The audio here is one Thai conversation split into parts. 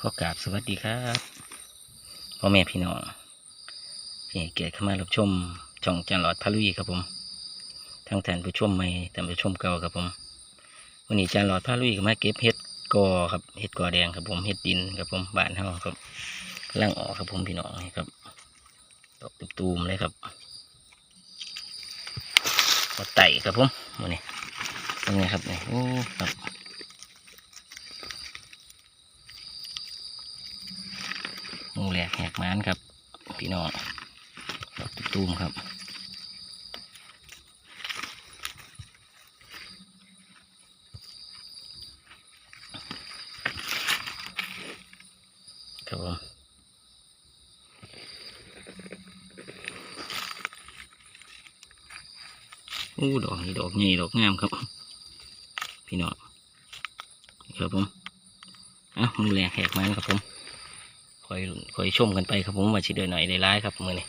ขอกราบสวัสดีครับพ่อแม่พี่น้องที่เกียรติเข้ามารับชมช่องจันหลอดพาลุยครับผมทั้งท่านผู้ชมใหม่ท่านผู้ชมเก่าครับผมวันนี้จันหลอดพาลุยก็มาเก็บเห็ดกอครับเห็ดกอแดงครับผมเห็ดดินครับผมบ้านเฮาครับกำลังออกครับผมพี่น้องครับดอกตูมๆเลยครับมาไต่ครับผมวันนี้เป็นไงครับนี่โอ้ครับ หมูแหลกแหก มานครับ พี่น้องดอกตูมครับครับผมอู้ดอกนี่ดอกใหญ่ดอกงามครับ พี่น้องครับผมอะหมูแหลกแหกม้านครับผม คอยคอยชมกันไปครับผมว่าชิเดินหน่อยได้ร้ายครับมือนี้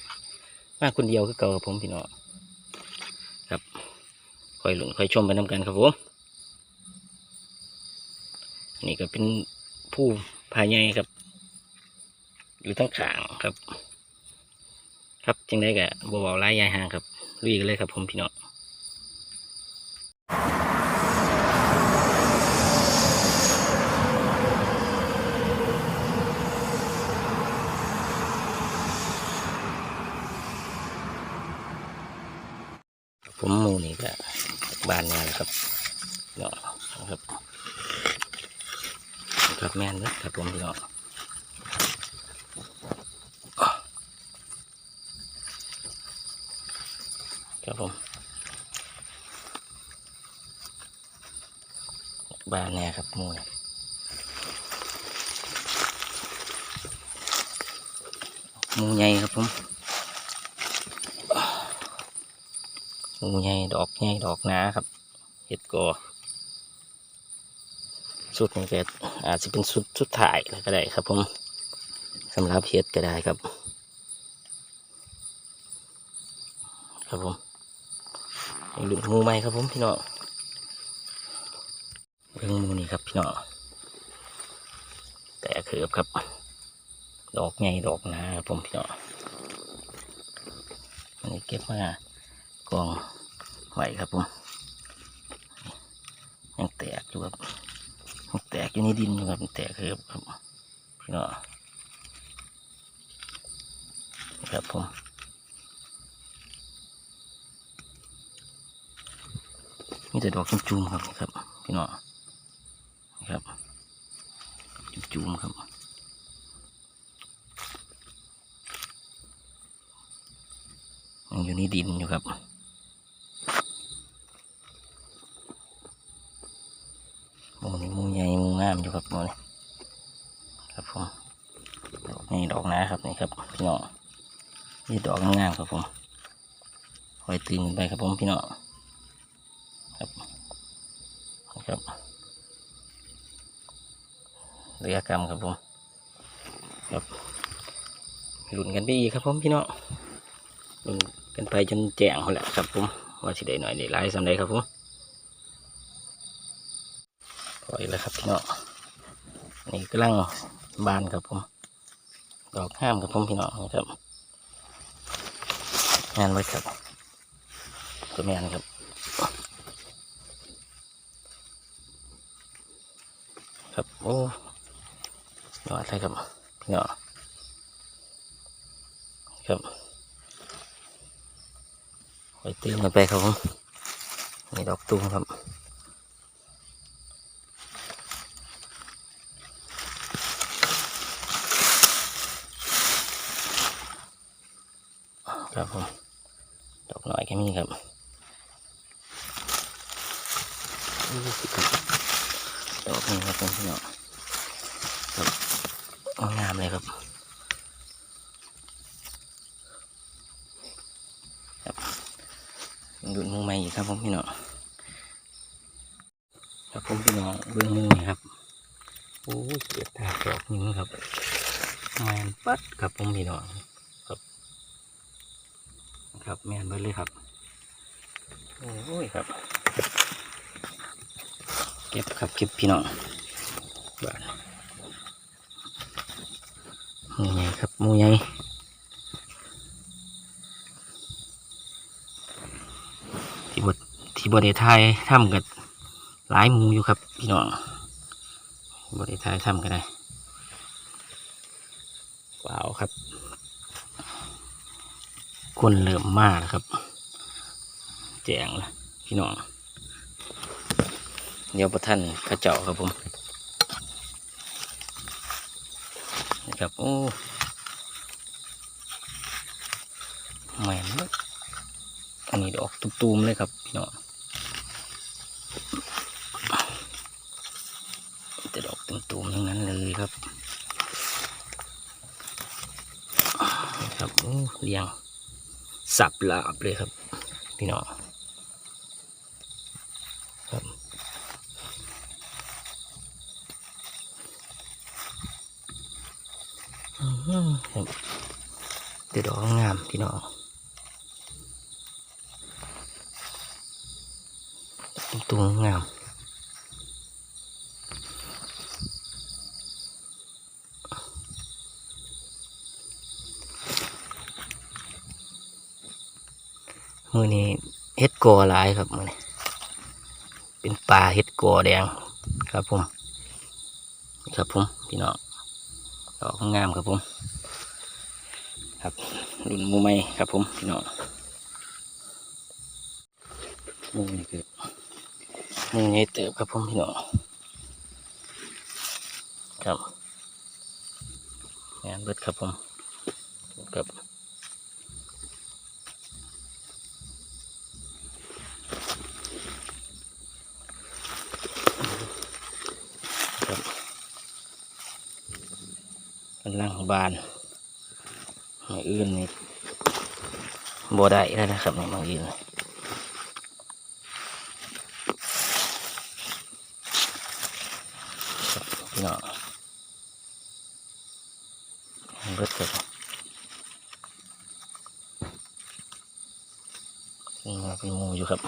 มาคนเดียวคือเก่าครับผมพี่น้องครับคอยหลุนคอยชมไปน้ำกันครับผมนี่ก็เป็นผู้พายใหญ่ครับ อยู่ทั้งขางครับ ครับจึงได้กะบเบาๆร้ายยายห่างครับลุยกันเลยครับผมพี่น้อง ผมหมูนี่ก็บ้านเนี่ยแหละครับเนาะครับครับแม่นเนอะครับผมพี่น้อง ครับผมบานเนี่ยครับมูนี่หมูใหญ่ครับผมมูใหญ่ดอกใหญ่ดอกหนาครับเห็ดกอสุดนี้ก็อาจจะเป็นสุดสุดถ่ายก็ได้ครับผมสำหรับเห็ดก็ได้ครับ ครับผม หลุมงูไหมครับผมพี่น้องเรื่องงูนี่ครับพี่น้องแต่เขือบครับ ดอกใหญ่ดอกนาครับผมพี่น้องอันนี้เก็บมากองไหวครับผมยังแตกอยู่ครับยังแตกอยู่ในดินอยู่ครับแตกคือครับพี่น้องครับผม มีแต่ดอกจุ่มๆครับครับพี่น้องครับจุ่มๆครับยังอยู่ในดินอยู่ครับมูนี่มูใหญ่หมูงามอยู่ครับหมูนี่ครับผมดอกนี่ดอกนะครับนี่ครับพี่น้องนี่ดอกงามครับผมคอยตื่นขึ้นไปครับผมพี่น้องครับครับ เรือกรรมครับผมครับหลุนกันไปอีกครับผมพี่น้องหลุนกันไปจนแจ้งหมดแหละครับผมว่าสิได้หน่อยได้หลายสำใดครับผมปล่อยแล้วครับพี่น้องนี่กำลังบานครับผมดอกห้ามครับผมพี่น้องนะครับ งานไว้ครับตัวแมนครับครับโอ้ ยอดเลยครับพี่น้องครับไว้ตื่นกันไปครับผมนี่ดอกตุ้มครับครับผมดอกหน่อยแค่นี้ครับอู้สิครับดอกนี้ครับผมพี่น้องครับเอา งามเลยครับครับดูดมุงใหม่อีกครับผมพี่น้องครับผมพี่น้องเบื้องมุงนี่ครับโอ้เกียตาดอกนี้ครับแมนปัดครับผมพี่น้องครับกับแม่นไปเลยครับโอ้ยครับ เก็บครับเก็บพี่น้องบ้าน หมูใหญ่ครับมูใหญ่ที่บดที่บไดไทยทำกับหลายมูอยู่ครับพี่น้องบไดไทยทำกันได้ว้าวครับคนเริ่มมากครับ แจงละพี่น้องเดี๋ยวประท่านกระเจาะครับผมนี่ ครับ โอ้แหม่นเบิดอันนี้ดอกตุมๆเลยครับพี่น้องแต่ดอกตุมๆทั้งนั้นเลยครับ ครับโอ้เรียงสับลาบเลยครับ พี่น้องครับอื้อหือครับ เดี๋ยวดอกงามพี่น้องตัวงามมือนี้เฮ็ดกอหลายครับมือนี้เป็นปลาเฮ็ดกอแดงครับผมนี่ครับผมพี่น้องดอกงามครับผมครับ รุ่นมูไม่ครับผมพี่น้องมูนี่คือมูใหญ่เติบครับผมพี่น้องครับงานเบิดครับผมครับกำลังบาน มาอื่นนี่บ่ได้แล้วนะครับในบางอื่นครับพี่น้องเบิดครันี่มาเป็นหมูอยู่ครับ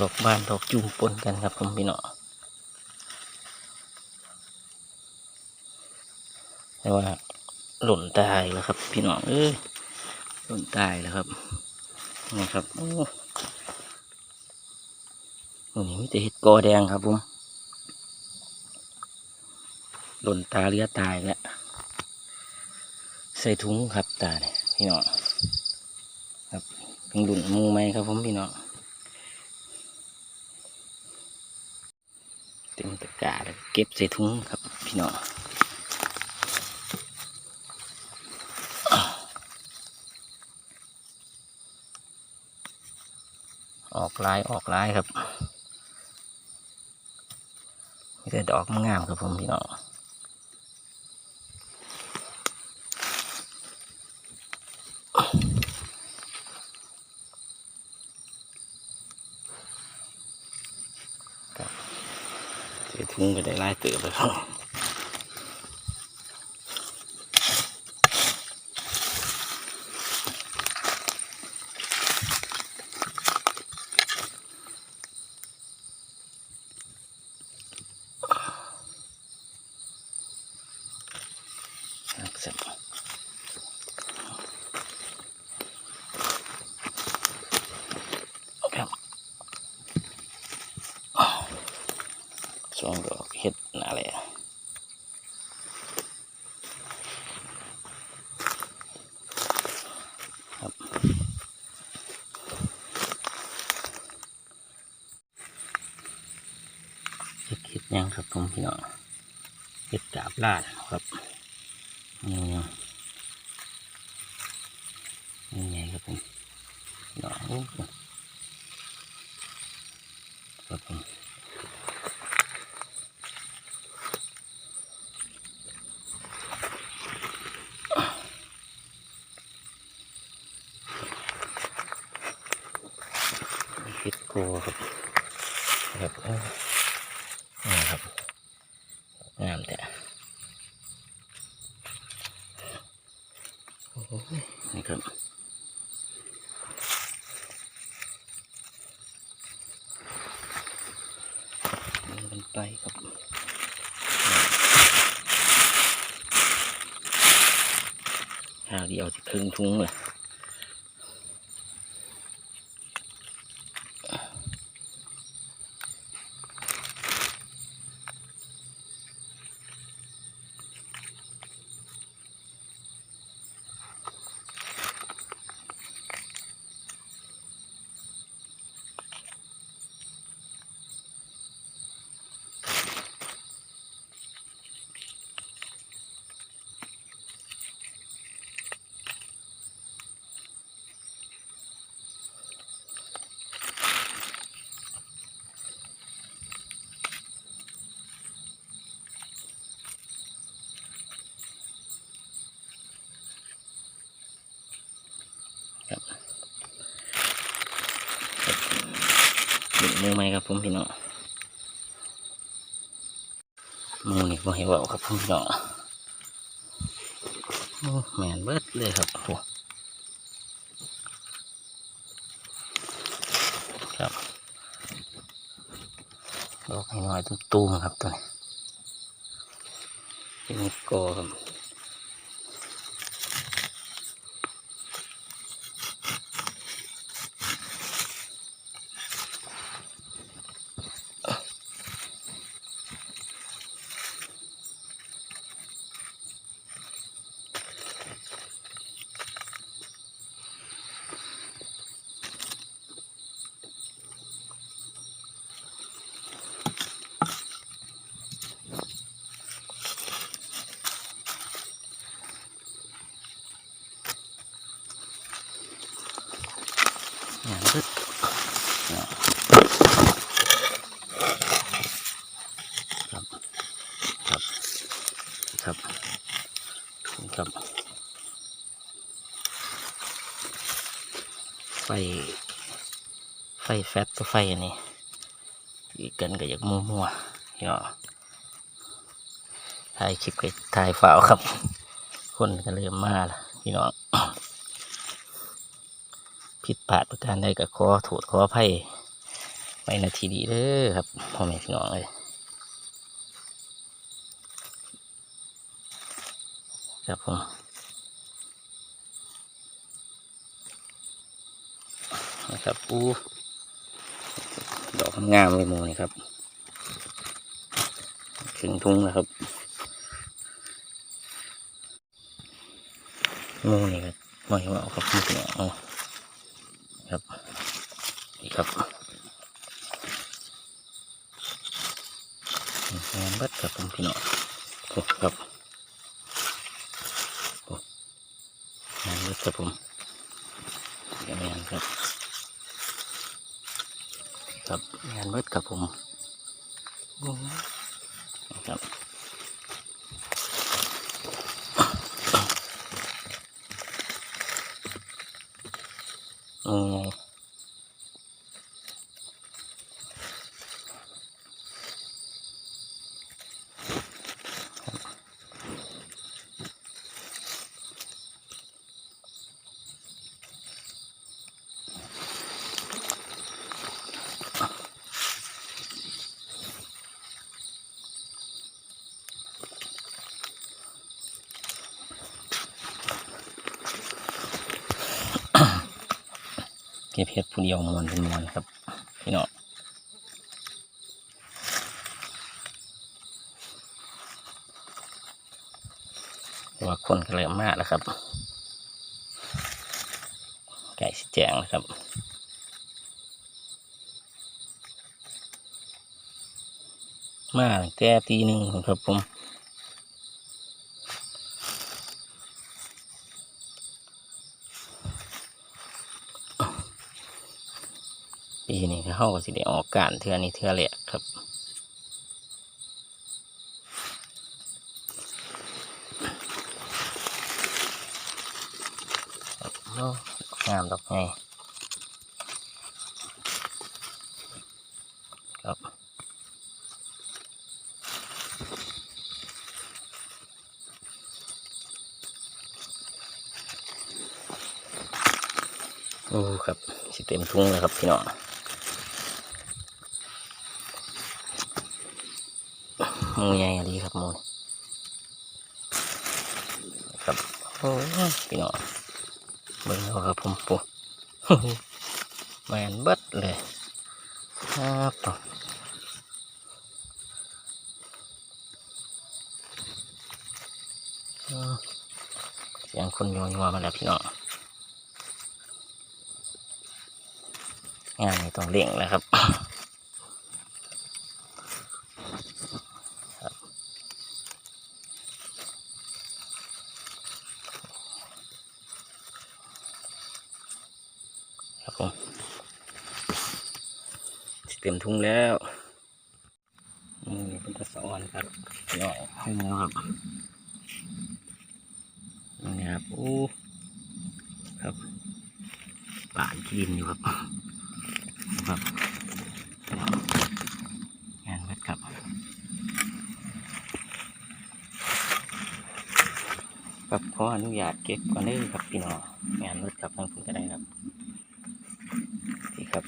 ดอกบานดอกจุ่มปนกันครับผมพี่น้องแต่ว่าหล่นตายแล้วครับ พี่น้องเอ้ยหล่นตายแล้วครับนี่ครับโอ้โหนี่มีแต่เห็ดกอแดงครับผมหล่นตาเรือตายแล้วใส่ถุงครับตาเนี่ยพี่น้องครับเป็นหลุนหมูไหมครับผมพี่น้อง เต็มตะ กาแล้วเก็บใส่ถุงครับพี่น้องออกลายออกลายครับมีแต่ดอกงามครับผมพี่น้อง ใส่ถุงก็ได้หลายเติบเลยครับครับ สองดอกเห็ดอะไรอะครับเห็ดยังครับผมพี่น้องเห็ดกาบลาด ดูครับครับนะครับงามแต่โอ้โหนี่ครับมันไปครับหาที่เอาจะครึ่งทุ่งเลย ผมพี่น้องมูนี่บ่ให้เว่าครับผมพี่น้องโอ้แมนเบิดเลยครับโอ้ครับดอกให้น้อยตุ้มๆครับตัวนี้เป็นกอครับ ครับครับไฟ ไฟแฟตตัวไฟอันนี้อีกกันก็อยากมัวมัวๆเนาะถ่ายคลิปกับถ่ายฝาวครับ คนก็เริ่มมาล้วพี่น้องผิดพลาดประการใดก็ขอโทษขออภัยไปนาทีดีเด้อครับพ่อแม่พี่น้องเลย ครับผมนะครับปูดอกงามเลยมูนี่ครับถึงทุ่งนะครับมูนี่ครับไม่ว่าเอาครับพี่น้องเอาครับนี่ครับงานเบัดครับผมพี่น้องครับโอ้งานเบัด ครับผมงานครับ ครับงานเบัดครับผมครับอืม ก็บเห็ดผู้เดียวมวนเป็นมวนครับพี่น้องเพราะว่าคนก็เริ่มมากแล้วครับ ไก่สิแจงแล้วครับมาตั้งแต่ตีหนึ่งครับผม ปีนี้เข้าก็สิได้ออกการเทือนี้เทือแรกครับครับโอ้งามดอกไงครับโอ้ครับ สิเต็มทุ่งแล้วครับพี่น้อง มูใหญ่ดีครับมูครับโอ้พี่น้องเบิ่งเอาครับผมปุ๊บแมนเบิดเลยครับต่อเสียงคนยัวยัวมาแล้วพี่น้องงานนี้ต้องเร่งแล้วครับครับ ครับผมเต็มทุ่งแล้วอืมเป็นตะสอนครับพี่องให้หมูครับนี่ครับโอ้ครับป่านกินอยู่ครับครับงานวัดครับครับขออนุญาตเก็บก่อนเด้ครับพี่น้องงานวัดครับทางคุณก็ได้ครับนี่ครับ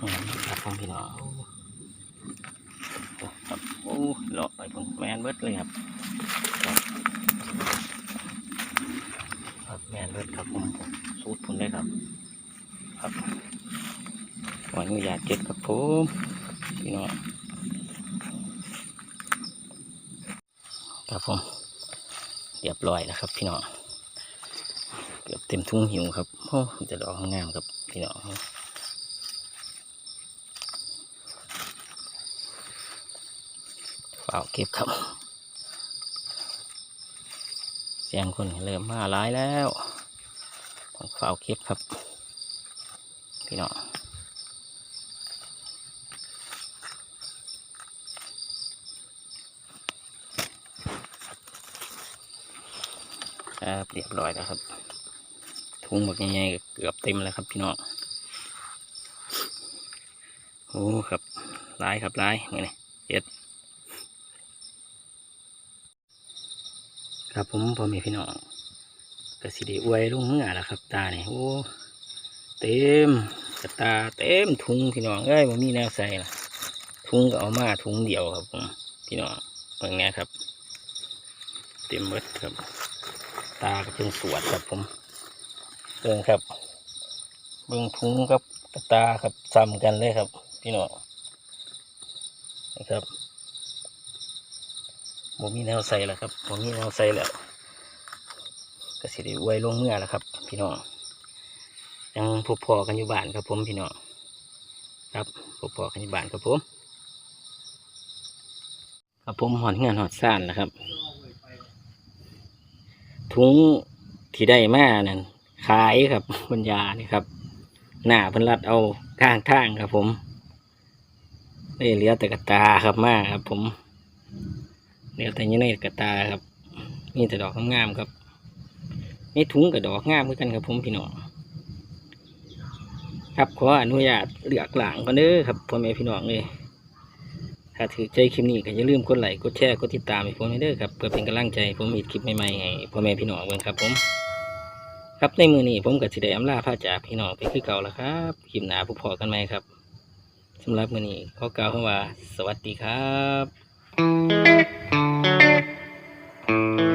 งานวัด ครับผมพี่น้องโอ้ครับโอ้หลอกไปผมแมนเบิดเลยครับครับแมนเบิดครับผมสูตรผมเลยครับ ครับขออนุญาตเก็บครับผมพี่น้องครับผมเรียบร้อยแล้วครับ พี่น้องเกือบเต็มทุ่งหิวครับโอ้จะดอกงามครับพี่น้อง ฝ้าเก็บครับเสียงคนเริ่มมาหลายแล้วต้องฝ้าเก็บครับ พี่น้องครับเรียบร้อยแล้วครับถุงแบบใหญ่ๆเกือบเต็มแล้วครับพี่น้องโอ้ครับหลายครับหลายนี่นี่เจ็ด ครับ ผมพอมีพี่น้องกระสีด้อวยลุงเมื่อแล้วครับ ตาเนี่ยโอ้เต็มกระตาเต็มถุงพี่น้องเอ้ยมันมีแนวใส่ละถุงก็เอามาถุงเดียวครับผมพี่น้องเบิ่งนี้ครับ เต็มเบิดครับ ตาก็เป็นสวดครับผมเบิ่งครับ เบิ่งถุงกับกระตาครับซ้ำกันเลยครับ พี่น้องนะครับ ผมมีแนวใส่แล้วครับผมมีแนวใส่แล้วก็สิได้อวยลงเมื่อแล้วครับ พี่น้องยังพบพอกันอยู่บ้านครับผมพี่น้องครับพบพอกันอยู่บ้านครับผม ครับผมหอนเงานหอดซ่านนะครับถุงที่ได้มานั่นขายครับบรรยานี่ครับ หน้าพันรัดเอาข้างทางครับผมได้เหลือแต่กระตาครับมากครับผม เหลือแต่ยี่ในกระตาครับนี่แต่ดอกงามๆครับนี่ถุงกับดอกงามเหมือนกันครับผมพี่น้องครับขออนุญาตเลือกหลังก่อนเด้อครับพ่อแม่พี่น้องเลยถ้าถือใจคลิปนี้ก็อย่าลืมกดไลค์กดแชร์กดติดตามให้ผมเด้อครับเพื่อเป็นกำลังใจผมมีคลิปใหม่ๆให้พ่อแม่พี่น้องเบิ่งครับผมครับในมือนี้ผมก็สิได้อำลาพระจากพี่น้องไปคือเก่าแล้วครับคลิปหน้าพบพอกันไหมครับสำหรับมือนี้ขอกล่าวคำว่า สวัสดีครับ Thank you.